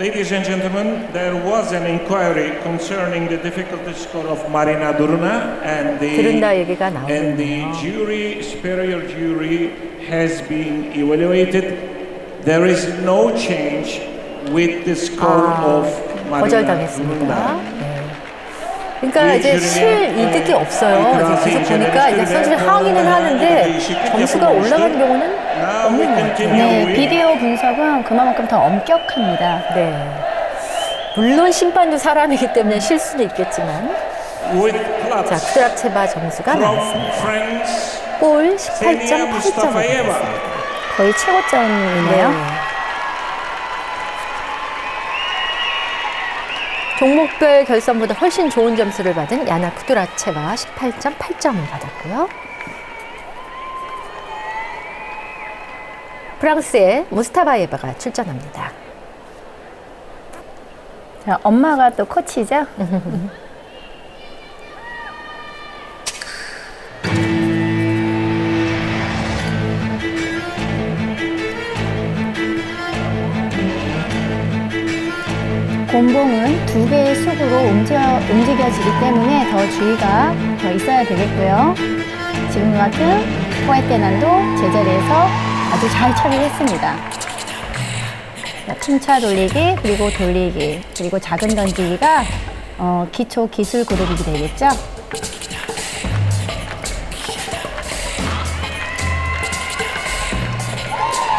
ladies and gentlemen, there was an inquiry concerning the difficulty score of Marina Durna and 드른다 the 얘기가 and the 나오네요. jury, superior jury, has been evaluated. There is no change with the score 아, of Marina 거절당했습니다. Durna. 네. 그러니까 이제 실 이득이 없어요. 이제 계속 보니까 이제 선수들이 항의는 하는데 점수가 올라가는 경우는 Continue 네, 비디오 분석은 그만큼 더 엄격합니다. 네. 물론 심판도 사람이기 때문에 실수도 있겠지만 자 쿠드락체바 점수가 나왔습니다. 골 Senia 18.8점을 Mustafayeva. 받았습니다. 거의 최고점이네요. 종목별 결선보다 훨씬 좋은 점수를 받은 야나 쿠드라체와 18.8점을 받았고요. 프랑스의 무스타바예바가 출전합니다. 자, 엄마가 또 코치죠? 곰봉은 두 개의 숙으로 움직여, 움직여지기 때문에 더 주의가 더 있어야 되겠고요. 지금 같은 포에테난도 제자리에서 아주 잘 처리했습니다. 자, 춤차 돌리기 그리고 돌리기 그리고 작은 던지기가 어, 기초 기술 그룹이 되겠죠.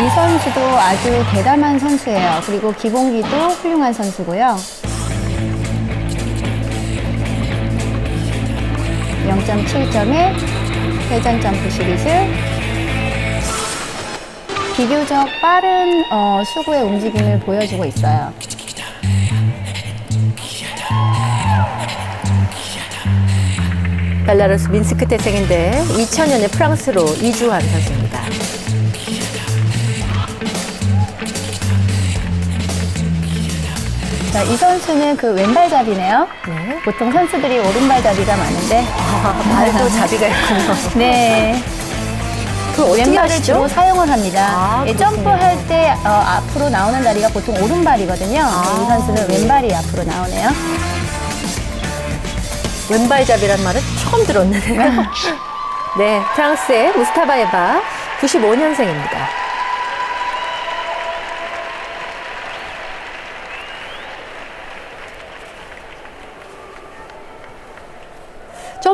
이 선수도 아주 대담한 선수예요. 그리고 기본기도 훌륭한 선수고요. 0.7점의 회전 점프 시리즈 비교적 빠른 어, 수구의 움직임을 보여주고 있어요. 벨라루스 민스크 태생인데 2000년에 프랑스로 이주한 선수입니다. 자, 이 선수는 그 왼발잡이네요. 네. 보통 선수들이 오른발잡이가 많은데 발도 자비가 있군요. 네. 그 하시죠? 주로 사용을 합니다. 아, 예. 점프할 때 어, 앞으로 나오는 다리가 보통 오른발이거든요. 아, 이 선수는 네. 왼발이 앞으로 나오네요. 왼발잡이란 말은 처음 들었는데요. 네, 프랑스의 무스타바예바 95년생입니다.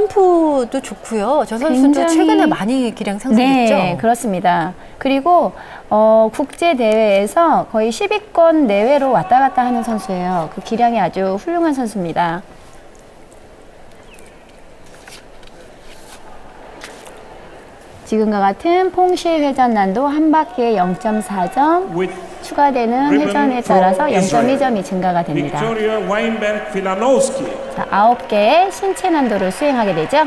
점프도 좋고요. 저 선수도 굉장히- 최근에 많이 기량 상승했죠. 네, 그렇습니다. 그리고 어, 국제 대회에서 거의 10위권 내외로 왔다 갔다 하는 선수예요. 그 기량이 아주 훌륭한 선수입니다. 지금과 같은 퐁시 회전 난도 한 바퀴에 0.4점, with 추가되는 회전에 따라서 0.2점이 증가가 됩니다. Victoria Weinberg Filanowski. 자, 9개의 신체 난도를 수행하게 되죠.